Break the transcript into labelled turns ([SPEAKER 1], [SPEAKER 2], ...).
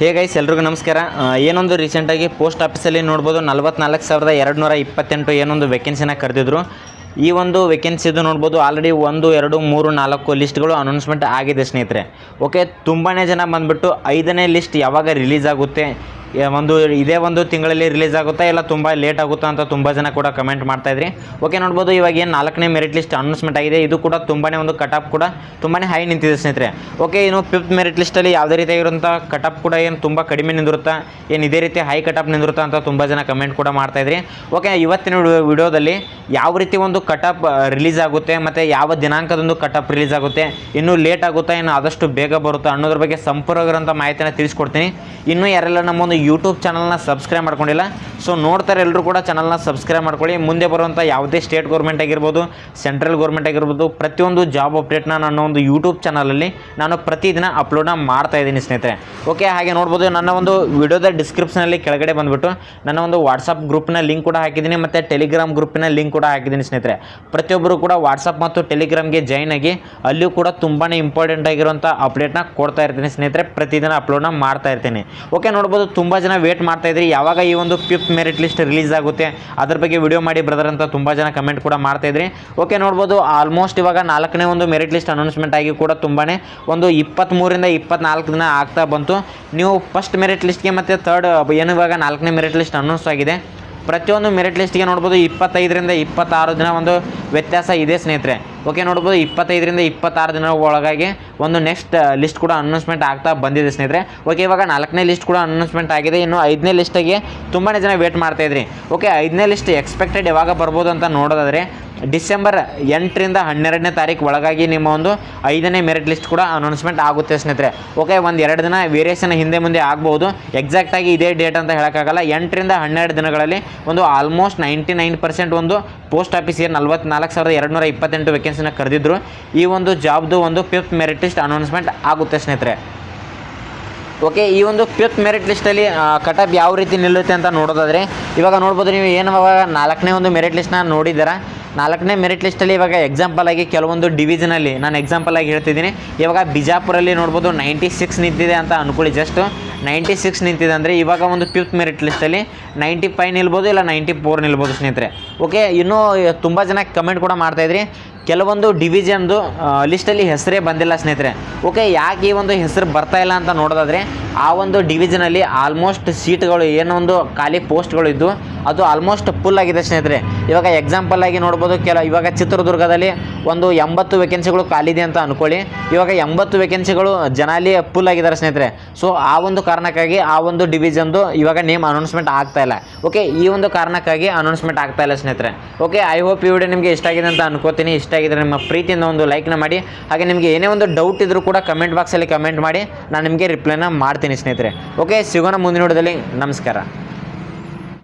[SPEAKER 1] Hey guys ಎಲ್ರಿಗೂ ನಮಸ್ಕಾರ. ಏನೊಂದು ರೀಸೆಂಟಾಗಿ ಪೋಸ್ಟ್ ಆಫೀಸಲ್ಲಿ ನೋಡ್ಬೋದು, ನಲ್ವತ್ನಾಲ್ಕು ಸಾವಿರದ ಎರಡು ನೂರ ಇಪ್ಪತ್ತೆಂಟು ಏನೊಂದು ವೇಕೆನ್ಸಿನ ಕರೆದಿದ್ರು. ಈ ಒಂದು ವೇಕೆನ್ಸಿದು ನೋಡ್ಬೋದು ಆಲ್ರೆಡಿ ಒಂದು, ಎರಡು, ಮೂರು, ನಾಲ್ಕು ಲಿಸ್ಟ್ಗಳು ಅನೌನ್ಸ್ಮೆಂಟ್ ಆಗಿದೆ ಸ್ನೇಹಿತರೆ. ಓಕೆ ತುಂಬಾ ಜನ ಬಂದುಬಿಟ್ಟು ಐದನೇ ಲಿಸ್ಟ್ ಯಾವಾಗ ರಿಲೀಸ್ ಆಗುತ್ತೆ ಒಂದು ಇದೇ ಒಂದು ತಿಂಗಳಲ್ಲಿ ರಿಲೀಸ್ ಆಗುತ್ತಾ ಇಲ್ಲ, ತುಂಬ ಲೇಟ್ ಆಗುತ್ತಾ ಅಂತ ತುಂಬ ಜನ ಕೂಡ ಕಮೆಂಟ್ ಮಾಡ್ತಾ ಇದ್ರಿ. ಓಕೆ ನೋಡ್ಬೋದು ಇವಾಗ ಏನು ನಾಲ್ಕನೇ ಮೆರಿಟ್ ಲಿಸ್ಟ್ ಅನೌನ್ಸ್ಮೆಂಟ್ ಆಗಿದೆ. ಇದು ಕೂಡ ತುಂಬಾ ಒಂದು ಕಟಪ್ ಕೂಡ ತುಂಬಾ ಹೈ ನಿಂತಿದೆ ಸ್ನೇಹಿತರೆ. ಓಕೆ ಇನ್ನು ಫಿಫ್ತ್ ಮೆರಿಟ್ ಲಿಸ್ಟಲ್ಲಿ ಯಾವುದೇ ರೀತಿಯಾಗಿರುವಂಥ ಕಟಪ್ ಕೂಡ ಏನು ತುಂಬ ಕಡಿಮೆ ನಿಂದಿರುತ್ತಾ, ಏನು ಇದೇ ರೀತಿ ಹೈ ಕಟಪ್ ನಿಂದಿರುತ್ತಾ ಅಂತ ತುಂಬ ಜನ ಕಮೆಂಟ್ ಕೂಡ ಮಾಡ್ತಾ ಇದ್ರಿ. ಓಕೆ ಇವತ್ತಿನ ವಿಡಿಯೋದಲ್ಲಿ ಯಾವ ರೀತಿ ಒಂದು ಕಟಪ್ ರಿಲೀಸ್ ಆಗುತ್ತೆ, ಮತ್ತು ಯಾವ ದಿನಾಂಕದಂದು ಕಟಪ್ ರಿಲೀಸ್ ಆಗುತ್ತೆ, ಇನ್ನೂ ಲೇಟ್ ಆಗುತ್ತಾ ಏನು ಆದಷ್ಟು ಬೇಗ ಬರುತ್ತಾ ಅನ್ನೋದ್ರ ಬಗ್ಗೆ ಸಂಪೂರ್ಣ ಮಾಹಿತಿನ ತಿಳಿಸ್ಕೊಡ್ತೀನಿ. ಇನ್ನೂ ಯಾರೆಲ್ಲ ನಮ್ಮ ಒಂದು ಯೂಟ್ಯೂಬ್ ಚಾನಲ್ನ ಸಬ್ಸ್ಕ್ರೈಬ್ ಮಾಡ್ಕೊಂಡಿಲ್ಲ. ಸೊ ನೋಡ್ತಾರೆ ಎಲ್ಲರೂ ಕೂಡ ಚಾನಲ್ನ ಸಬ್ಸ್ಕ್ರೈಬ್ ಮಾಡ್ಕೊಳ್ಳಿ. ಮುಂದೆ ಬರುವಂಥ ಯಾವುದೇ ಸ್ಟೇಟ್ ಗೌರ್ಮೆಂಟ್ ಆಗಿರ್ಬೋದು ಸೆಂಟ್ರಲ್ ಗೌರ್ಮೆಂಟ್ ಆಗಿರ್ಬೋದು, ಪ್ರತಿಯೊಂದು ಜಾಬ್ ಅಪ್ಡೇಟ್ನ ನನ್ನ ಒಂದು ಯೂಟ್ಯೂಬ್ ಚಾನಲಲ್ಲಿ ನಾನು ಪ್ರತಿದಿನ ಅಪ್ಲೋಡ್ನ ಮಾಡ್ತಾ ಇದ್ದೀನಿ ಸ್ನೇಹಿತರೆ. ಓಕೆ ಹಾಗೆ ನೋಡ್ಬೋದು, ನನ್ನ ಒಂದು ವಿಡಿಯೋದ ಡಿಸ್ಕ್ರಿಪ್ಷನಲ್ಲಿ ಕೆಳಗಡೆ ಬಂದುಬಿಟ್ಟು ನನ್ನ ಒಂದು ವಾಟ್ಸಪ್ ಗ್ರೂಪ್ನ ಲಿಂಕ್ ಕೂಡ ಹಾಕಿದ್ದೀನಿ ಮತ್ತು ಟೆಲಿಗ್ರಾಮ್ ಗ್ರೂಪಿನ ಲಿಂಕ್ ಕೂಡ ಹಾಕಿದ್ದೀನಿ ಸ್ನೇಹಿತರೆ. ಪ್ರತಿಯೊಬ್ಬರು ಕೂಡ ವಾಟ್ಸಪ್ ಮತ್ತು ಟೆಲಿಗ್ರಾಮ್ಗೆ ಜಾಯ್ನ್ ಆಗಿ ಅಲ್ಲಿಯೂ ಕೂಡ ತುಂಬಾ ಇಂಪಾರ್ಟೆಂಟ್ ಆಗಿರುವಂಥ ಅಪ್ಡೇಟ್ನ ಕೊಡ್ತಾ ಇರ್ತೀನಿ ಸ್ನೇಹಿತರೆ. ಪ್ರತಿದಿನ ಅಪ್ಲೋಡ್ನ ಮಾಡ್ತಾ ಇರ್ತೀನಿ. ಓಕೆ ನೋಡ್ಬೋದು, ತುಂಬ ಜನ ವೇಟ್ ಮಾಡ್ತಾ ಇದ್ರಿ. ಯಾವಾಗ ಈ ಒಂದು ಫಿಫ್ತ್ ಮೆರಿಟ್ ಲಿಸ್ಟ್ ರಿಲೀಸ್ ಆಗುತ್ತೆ, ಅದ್ರ ಬಗ್ಗೆ ವಿಡಿಯೋ ಮಾಡಿ ಬ್ರದರ್ ಅಂತ ತುಂಬ ಜನ ಕಮೆಂಟ್ ಕೂಡ ಮಾಡ್ತಾ ಇದ್ರಿ. ಓಕೆ ನೋಡ್ಬೋದು ಆಲ್ಮೋಸ್ಟ್ ಇವಾಗ ನಾಲ್ಕನೇ ಒಂದು ಮೆರಿಟ್ ಲಿಸ್ಟ್ ಅನೌನ್ಸ್ಮೆಂಟ್ ಆಗಿ ಕೂಡ ತುಂಬಾ ಒಂದು ಇಪ್ಪತ್ತ್ಮೂರಿಂದ ಇಪ್ಪತ್ನಾಲ್ಕು ದಿನ ಆಗ್ತಾ ಬಂತು. ನೀವು ಫಸ್ಟ್ ಮೆರಿಟ್ ಲಿಸ್ಟ್ಗೆ ಮತ್ತು ಥರ್ಡ್ ಏನು ಇವಾಗ ನಾಲ್ಕನೇ ಮೆರಿಟ್ ಲಿಸ್ಟ್ ಅನೌನ್ಸ್ ಆಗಿದೆ? ಪ್ರತಿಯೊಂದು ಮೆರಿಟ್ ಲಿಸ್ಟ್ಗೆ ನೋಡ್ಬೋದು ಇಪ್ಪತ್ತೈದರಿಂದ ಇಪ್ಪತ್ತಾರು ದಿನ ಒಂದು ವ್ಯತ್ಯಾಸ ಇದೆ ಸ್ನೇಹಿತರೆ. ಓಕೆ ನೋಡ್ಬೋದು ಇಪ್ಪತ್ತೈದರಿಂದ ಇಪ್ಪತ್ತಾರು ದಿನ ಒಳಗಾಗಿ ಒಂದು ನೆಕ್ಸ್ಟ್ ಲಿಸ್ಟ್ ಕೂಡ ಅನೌನ್ಸ್ಮೆಂಟ್ ಆಗ್ತಾ ಬಂದಿದೆ ಸ್ನೇಹಿತರೆ. ಓಕೆ ಇವಾಗ ನಾಲ್ಕನೇ ಲಿಸ್ಟ್ ಕೂಡ ಅನೌನ್ಸ್ಮೆಂಟ್ ಆಗಿದೆ. ಇನ್ನು ಐದನೇ ಲಿಸ್ಟಿಗೆ ತುಂಬಾ ಜನ ವೇಟ್ ಮಾಡ್ತಾಯಿದ್ರಿ ಓಕೆ ಐದನೇ ಲಿಸ್ಟ್ ಎಕ್ಸ್ಪೆಕ್ಟೆಡ್ ಯಾವಾಗ ಬರ್ಬೋದು ಅಂತ ನೋಡೋದಾದರೆ ಡಿಸೆಂಬರ್ ಎಂಟರಿಂದ ಹನ್ನೆರಡನೇ ತಾರೀಕು ಒಳಗಾಗಿ ನಿಮ್ಮ ಒಂದು ಐದನೇ ಮೆರಿಟ್ ಲಿಸ್ಟ್ ಕೂಡ ಅನೌನ್ಸ್ಮೆಂಟ್ ಆಗುತ್ತೆ ಸ್ನೇಹಿತರೆ. ಓಕೆ ಒಂದು ಎರಡು ದಿನ ವೇರಿಯೇಷನ್ ಹಿಂದೆ ಮುಂದೆ ಆಗ್ಬೋದು. ಎಕ್ಸಾಕ್ಟಾಗಿ ಇದೇ ಡೇಟ್ ಅಂತ ಹೇಳೋಕ್ಕಾಗಲ್ಲ. ಎಂಟರಿಂದ ಹನ್ನೆರಡು ದಿನಗಳಲ್ಲಿ ಒಂದು ಆಲ್ಮೋಸ್ಟ್ ನೈಂಟಿ ನೈನ್ ಪರ್ಸೆಂಟ್ ಒಂದು ಪೋಸ್ಟ್ ಆಫೀಸಿಗೆ ನಲ್ವತ್ನಾಲ್ಕು ಸಾವಿರದ ಎರಡು ನೂರ ಇಪ್ಪತ್ತೆಂಟು ವೇಕೆನ್ಸಿನ ಕರೆದಿದ್ರು. ಈ ಒಂದು ಜಾಬ್ದು ಒಂದು ಫಿಫ್ತ್ ಮೆರಿಟ್ ಲಿಸ್ಟ್ ಅನೌನ್ಸ್ಮೆಂಟ್ ಆಗುತ್ತೆ ಸ್ನೇಹಿತರೆ. ಓಕೆ ಈ ಒಂದು ಫಿಫ್ತ್ ಮೆರಿಟ್ ಲಿಸ್ಟಲ್ಲಿ ಕಟಪ್ ಯಾವ ರೀತಿ ನಿಲ್ಲುತ್ತೆ ಅಂತ ನೋಡೋದಾದರೆ, ಇವಾಗ ನೋಡ್ಬೋದು ನೀವು ಏನು ನಾಲ್ಕನೇ ಒಂದು ಮೆರಿಟ್ ಲಿಸ್ಟ್ನ ನೋಡಿದ್ದೀರಾ? ನಾಲ್ಕನೇ ಮೆರಿಟ್ ಲಿಸ್ಟಲ್ಲಿ ಇವಾಗ ಎಕ್ಸಾಂಪಲ್ ಆಗಿ ಕೆಲವೊಂದು ಡಿವಿಷನಲ್ಲಿ ನಾನು ಎಕ್ಸಾಂಪಲ್ ಆಗಿ ಹೇಳ್ತಿದ್ದೀನಿ. ಇವಾಗ ಬಿಜಾಪುರಲ್ಲಿ ನೋಡ್ಬೋದು ನೈಂಟಿ ಸಿಕ್ಸ್ ನಿಂತಿದೆ ಅಂತ ಅನ್ಕೊಳ್ಳಿ ಜಸ್ಟ್ ನೈಂಟಿ ಸಿಕ್ಸ್ ನಿಂತಿದೆ ಅಂದರೆ ಇವಾಗ ಒಂದು ಫಿಫ್ತ್ ಮೆರಿಟ್ ಲಿಸ್ಟಲ್ಲಿ ನೈಂಟಿ ಫೈವ್ ನಿಲ್ಬೋದು ಇಲ್ಲ ನೈಂಟಿ ಫೋರ್ ನಿಲ್ಬೋದು ಸ್ನೇಹಿತರೆ. ಓಕೆ ಇನ್ನೂ ತುಂಬ ಜನ ಕಮೆಂಟ್ ಕೂಡ ಮಾಡ್ತಾಯಿದ್ರಿ ಕೆಲವೊಂದು ಡಿವಿಷನ್ದು ಲಿಸ್ಟಲ್ಲಿ ಹೆಸರೇ ಬಂದಿಲ್ಲ ಸ್ನೇಹಿತರೆ. ಓಕೆ ಯಾಕೆ ಈ ಒಂದು ಹೆಸರು ಬರ್ತಾ ಇಲ್ಲ ಅಂತ ನೋಡೋದಾದರೆ ಆ ಒಂದು ಡಿವಿಜನಲ್ಲಿ ಆಲ್ಮೋಸ್ಟ್ ಸೀಟ್ಗಳು ಏನೋ ಒಂದು ಖಾಲಿ ಪೋಸ್ಟ್ಗಳು ಇದ್ದು, ಅದು ಆಲ್ಮೋಸ್ಟ್ ಫುಲ್ ಆಗಿದೆ ಸ್ನೇಹಿತರೆ. ಇವಾಗ ಎಕ್ಸಾಂಪಲ್ ಆಗಿ ನೋಡ್ಬೋದು, ಕೆಲ ಇವಾಗ ಚಿತ್ರದುರ್ಗದಲ್ಲಿ ಒಂದು ಎಂಬತ್ತು ವೇಕೆನ್ಸಿಗಳು ಖಾಲಿ ಇದೆ ಅಂತ ಅಂದ್ಕೊಳ್ಳಿ ಇವಾಗ ಎಂಬತ್ತು ವೇಕೆನ್ಸಿಗಳು ಜನ ಅಲ್ಲಿ ಫುಲ್ ಆಗಿದ್ದಾರೆ ಸ್ನೇಹಿತರೆ. ಸೊ ಆ ಒಂದು ಕಾರಣಕ್ಕಾಗಿ ಆ ಒಂದು ಡಿವಿಜನ್ದು ಇವಾಗ ನೇಮ್ ಅನೌನ್ಸ್ಮೆಂಟ್ ಆಗ್ತಾ ಇಲ್ಲ. ಓಕೆ ಈ ಒಂದು ಕಾರಣಕ್ಕಾಗಿ ಅನೌನ್ಸ್ಮೆಂಟ್ ಆಗ್ತಾ ಇಲ್ಲ ಸ್ನೇಹಿತರೆ. ಓಕೆ ಐ ಹೋಪ್ ಈ ವಿಡಿಯೋ ನಿಮಗೆ ಇಷ್ಟ ಆಗಿದೆ ಅಂತ ಅನ್ಕೋತೀನಿ. ಇಷ್ಟ ಆಗಿದ್ರೆ ನಿಮ್ಮ ಪ್ರೀತಿಯಿಂದ ಒಂದು ಲೈಕ್ನ ಮಾಡಿ. ಹಾಗೆ ನಿಮಗೆ ಏನೇ ಒಂದು ಡೌಟ್ ಇದ್ರೂ ಕೂಡ ಕಮೆಂಟ್ ಬಾಕ್ಸಲ್ಲಿ ಕಮೆಂಟ್ ಮಾಡಿ. ನಾನು ನಿಮಗೆ ರಿಪ್ಲೈನ ಮಾಡ್ತೀನಿ. ಸ್ನೇಹಿತರೆ. ಓಕೆ ಸಿಗೋಣ ಮುಂದಿನ ವಿಡಿಯೋದಲ್ಲಿ. ನಮಸ್ಕಾರ.